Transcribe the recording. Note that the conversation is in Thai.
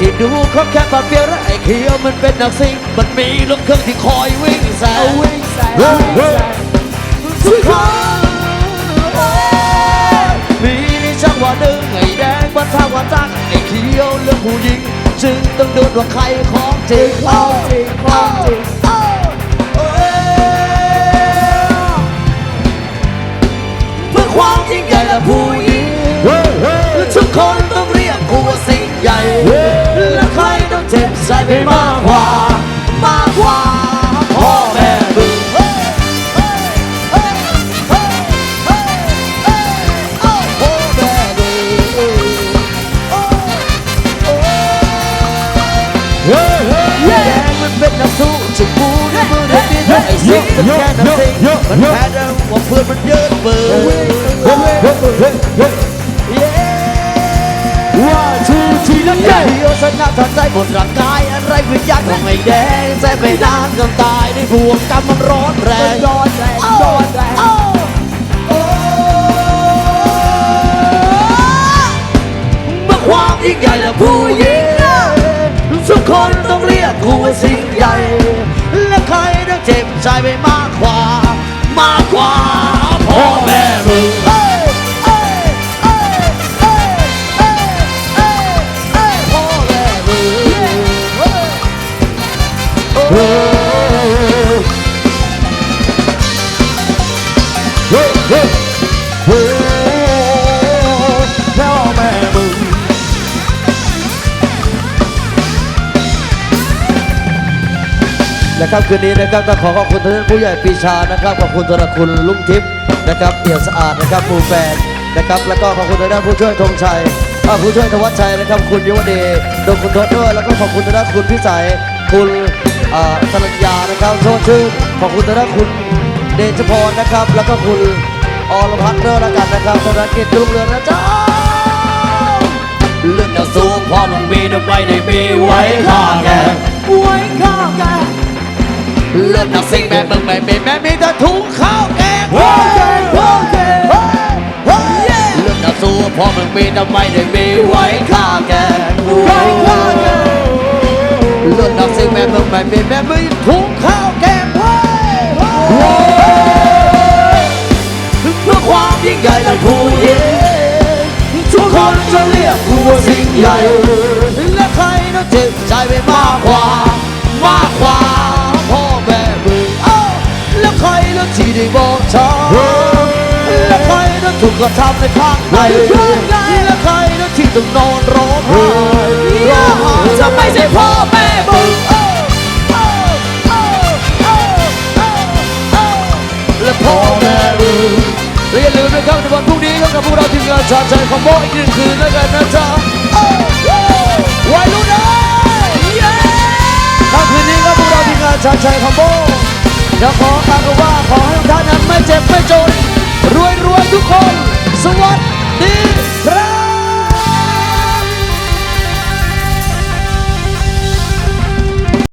ที่ดูเขาแค่ปาดเปียและไอ้เขียวมันเป็นนักซิ่งมันมีรถเครื่องที่คอยวิ่งแซงวิ่งแซงเฮ้ยวิ่งเฮ้ยมีนี่ช่างว่าหนึ่งไอ้แดงบันทาว่าตักไอ้เขียวเรื่องผู้หญิง จึงต้องดูว่าใครของจริงของจริงของจริงเอ้ยเพื่อความยิ่งใหญ่และผู้ ไอ้สิ่งมันแค่นักสิ่งมันแพ้เดิมว่าเพื่อนมันเยอะเบอร์เย้ว่าทูทีนั่นใหญ่เดียวสนับทันใจหมดร่างกายอะไรวิญญาณของไอ้แดงใจไปนานจนตายในบ่วงกรรมมันร้อนแรงร้อนแรงร้อนแรงเอ้าโอ้เมื่อความยิ่งใหญ่และผู้หญิงทุกคนต้องเรียกกูว่าสิ่งใหญ่ เนะครับคืนนี้นะครับต้องขอขอบคุณท่านผู้ใหญ่ปีชานะครับขอบคุณธนคุณลุงทิพย์นะครับเอี่ยมสะอาดนะครับหมูแฟนนะครับแล้วก็ขอบคุณทางด้านผู้ช่วยธงชัยอ่าผู้ช่วยธวัชชัยนะครับคุณยุวดีดงคุณทศด้วยแล้วก็ขอบคุณทางด้านคุณพิสัยคุณอ่าสรัญญานะครับโชติชื่นขอบคุณทางด้านคุณเดชพรนะครับ แล้วก็คุณอรพัฒน์ด้วยแล้วกันนะครับธนกิจรุ่งเรืองนะจ๊ะเลือดหนักสูงพอมึงมีทำไมได้มีไว้ข้าแกไว้ข้าวกัน เลือดนักสิ่งแบบมึงไม่เป็นแม่มีแต่ถุงข้าวแกงโอเคโอเคเฮ้ยเลือดนักสู้พราะมึงมีทำไมได้มีไว้ข้าแกงไว้ข้าวกันเลือดนักสิ่งแบบมึงไม่เป็นแม่มีถุงข้าวแกงเฮ้ยเพื่อความยิ่งใหญ่และผู้ยิ่งทุกคนจะเรียกกูว่าสิ่งใหญ่และใครต้องเจ็บใจไปมากกว่ามากกว่า ที่ได้บอกฉันและใครแล้วถูกกระทำในข้างในและใครแล้วที่ต้องนอนร้องไห้จะไม่ใช่พ่อแม่มึงและพ่อแม่มึงและอย่าลืมนะครับในวันพรุ่งนี้ครับกับพวกเราทีมงานชาติใจของโบอีกหนึ่งคืนแล้วกันนะจ๊ะเอ้าเอ้าวัยรุ่นเอ้ยเย้ค่ำคืนนี้ครับพวกเราทีมงานชาญชัยคอมโบจะขอตามกันว่า ขอให้ทุกท่านนั้นไม่เจ็บไม่จน รวยรวยทุกคน สวัสดี